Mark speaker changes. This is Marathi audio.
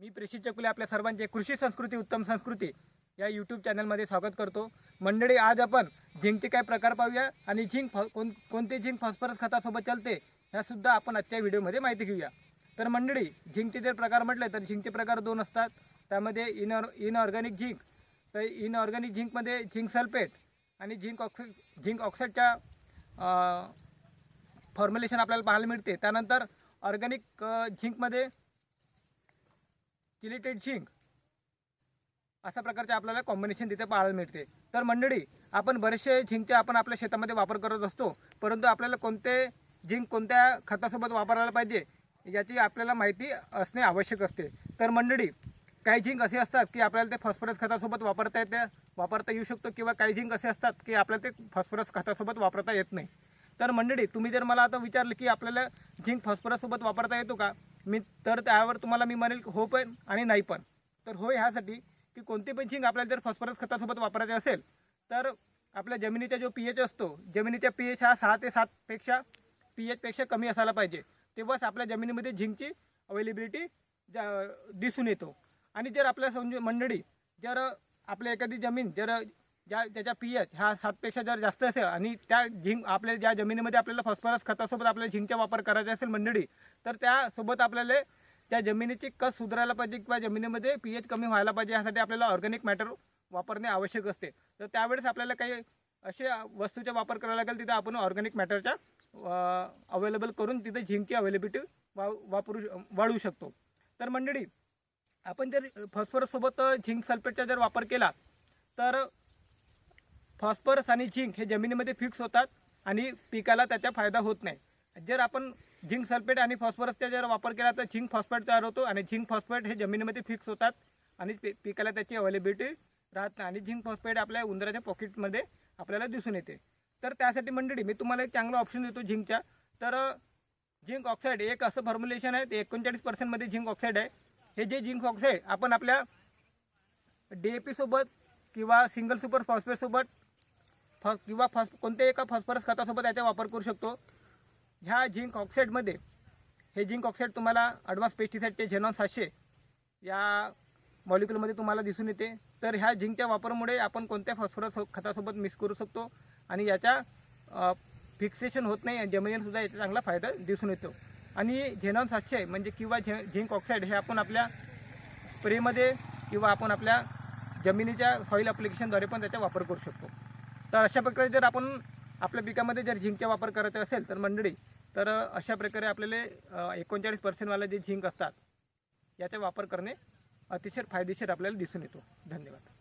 Speaker 1: मी प्रेषित चकुले आपल्या सर्वांचे कृषी संस्कृती उत्तम संस्कृती या यूट्यूब चॅनलमध्ये स्वागत करतो. मंडळी आज आपण झिंकचे काय प्रकार पाहूया आणि झिंक फ कोण कोणते झिंक फॉस्फरस खतासोबत चालते ह्यासुद्धा आपण आजच्या व्हिडिओमध्ये माहिती घेऊया. तर मंडळी झिंकचे जर प्रकार म्हटले तर झिंकचे प्रकार दोन असतात. त्यामध्ये इन इनऑर्गॅनिक झिंक. तर इनऑर्गॅनिक झिंकमध्ये झिंक सल्फेट आणि झिंक ऑक्स झिंक ऑक्साईडच्या फॉर्म्युलेशन आपल्याला पाहायला मिळते. त्यानंतर ऑर्गॅनिक झिंकमध्ये चिलेटेड शिंग. अशा प्रकारचे आपल्याला कॉम्बिनेशन तिथे पाहायला मिळते. तर मंडळी आपण बरेचसे झिंकचे आपण आपल्या शेतामध्ये वापर करत असतो. परंतु आपल्याला कोणते झिंक कोणत्या खतासोबत वापरायला पाहिजे याची आपल्याला माहिती असणे आवश्यक असते. तर मंडळी काही झिंक असे असतात की आपल्याला ते फॉस्फरस खतासोबत वापरता येते वापरता येऊ शकतो किंवा काही झिंक असे असतात की आपल्याला ते फॉस्फरस खतासोबत वापरता येत नाही. तर मंडळी तुम्ही जर मला आता विचारलं की आपल्याला झिंक फॉस्फरससोबत वापरता येतो का मी तर त्यावर तुम्हाला मी म्हणेल हो पण आणि नाही पण. तर होय ह्यासाठी की कोणते पण झिंक आपल्याला जर फॉस्फरस खतासोबत वापरायचे असेल तर आपल्या जमिनीचा जो पी एच असतो जमिनीचा पी एच हा सहा ते सातपेक्षा पी एचपेक्षा कमी असायला पाहिजे. तेव्हाच आपल्या जमिनीमध्ये झिंकची अवेलेबिलिटी दिसून येतो. आणि जर आपल्या समजू मंडळी जर आपल्या एखादी जमीन जर ज्या त्याच्या पी एच ह्या सातपेक्षा जर जास्त असेल आणि त्या झिंक आपल्या ज्या जमिनीमध्ये आपल्याला फॉस्फरस खतासोबत आपल्याला झिंकचा वापर करायचा असेल मंडळी तर त्यासोबत आपल्याला त्या जमिनीची कस सुधारायला पाहिजे किंवा जमिनीमध्ये पी एच कमी व्हायला पाहिजे यासाठी आपल्याला ऑर्गॅनिक मॅटर वापरणे आवश्यक असते. तर त्यावेळेस आपल्याला काही असे वस्तूचा वापर करावा लागेल तिथे आपण ऑर्गॅनिक मॅटरच्या अवेलेबल करून तिथे झिंकची अवेलेबिलिटी वा वापरू वाढवू शकतो. तर मंडळी आपण जर फॉस्फरससोबत झिंक सल्फेटचा जर वापर केला तर फॉस्फरस आणि झिंक हे जमिनीमध्ये फिक्स होतात आणि पिकाला त्याचा फायदा होत नाही. जर आपण झिंक सल्फेट आणि फॉस्फरसचा जर वापर केला तर झिंक फॉस्फेट तयार होतो आणि झिंक फॉस्फेट हे जमिनीमध्ये फिक्स होतात आणि पिकाला त्याची अवेलेबिलिटी राहत नाही. आणि झिंक फॉस्फेट आपल्या उंदराच्या पॉकेटमध्ये आपल्याला दिसून येते. तर त्यासाठी मंडळी मी तुम्हाला एक चांगला ऑप्शन देतो झिंकच्या तर झिंक ऑक्साईड एक असं फॉर्म्युलेशन आहे ते एकोणचाळीस पर्सेंटमध्ये झिंक ऑक्साईड आहे. हे जे झिंक ऑक्साईड आपण आपल्या डी ए पीसोबत किंवा सिंगल सुपर फॉस्फेटसोबत फॉस किंवा फॉस कोणत्याही एका फॉस्फरस खतासोबत याचा वापर करू शकतो. ह्या झिंक ऑक्साईडमध्ये हे झिंक ऑक्साईड तुम्हाला ॲडव्हान्स पेस्टिसाईडचे झेनॉन सातशे या मॉलिक्युलमध्ये तुम्हाला दिसून येते. तर ह्या झिंकच्या वापरामुळे आपण कोणत्या फॉस्फरस हो- खतासोबत मिक्स करू शकतो आणि याच्या फिक्सेशन होत नाही आणि जमिनीला याचा चांगला फायदा दिसून येतो. आणि झेनॉन सातशे म्हणजे किंवा झे झिंक ऑक्साईड हे आपण आपल्या स्प्रेमध्ये किंवा आपण आपल्या जमिनीच्या सॉईल अप्लिकेशनद्वारे पण त्याचा वापर करू शकतो. तर अशा प्रकारे जर आपण आपल्या पिकामध्ये जर झिंकचा वापर करायचा असेल तर मंडळी तर अशा प्रकारे आपल्याला एकोणचाळीस पर्सेंटवाले जे झिंक असतात याचा वापर करणे अतिशय फायदेशीर आपल्याला दिसून येतो. धन्यवाद.